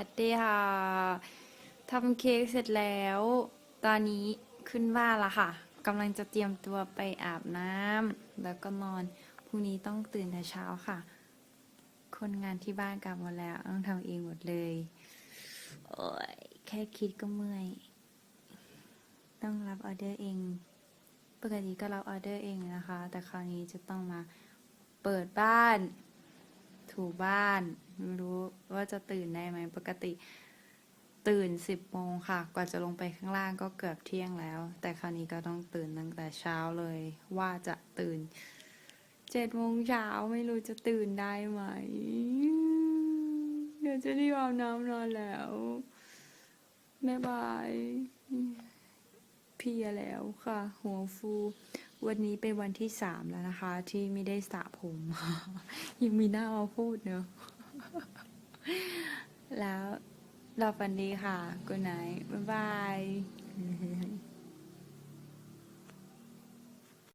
วัสดีค่ะทำเค้กเสร็จแล้ว ตอนนี้ขึ้นบ้านละค่ะกำลังจะเตรียมตัวไปอาบน้ำแล้วก็นอนพรุ่งนี้ต้องตื่นแต่เช้าค่ะ คนงานที่บ้านกลับหมดแล้วต้องทำเองหมดเลยโอ้ยแค่คิดก็เมื่อย ต้องรับออเดอร์เอง ปกติก็รับออเดอร์เองนะคะ แต่คราวนี้จะต้องมาเปิดบ้าน ถูบ้าน ไม่รู้ว่าจะตื่นได้ไหมปกติตื่นสิบโมงค่ะ กว่าจะลงไปข้างล่างก็เกือบเที่ยงแล้ว แต่คราวนี้ก็ต้องตื่นตั้งแต่เช้าเลย ว่าจะตื่นเจ็ดโมงเช้าไม่รู้จะตื่นได้ไหม เดี๋ยวจะได้อาบน้ำนอนแล้วบ๊ายบายเพียแล้วค่ะ หัวฟู วันนี้เป็นวันที่สามแล้วนะคะ ที่ไม่ได้สระผม ยังมีหน้ามาพูดเนอะแล้วรอวันดีค่ะกูไหนบ๊ายบาย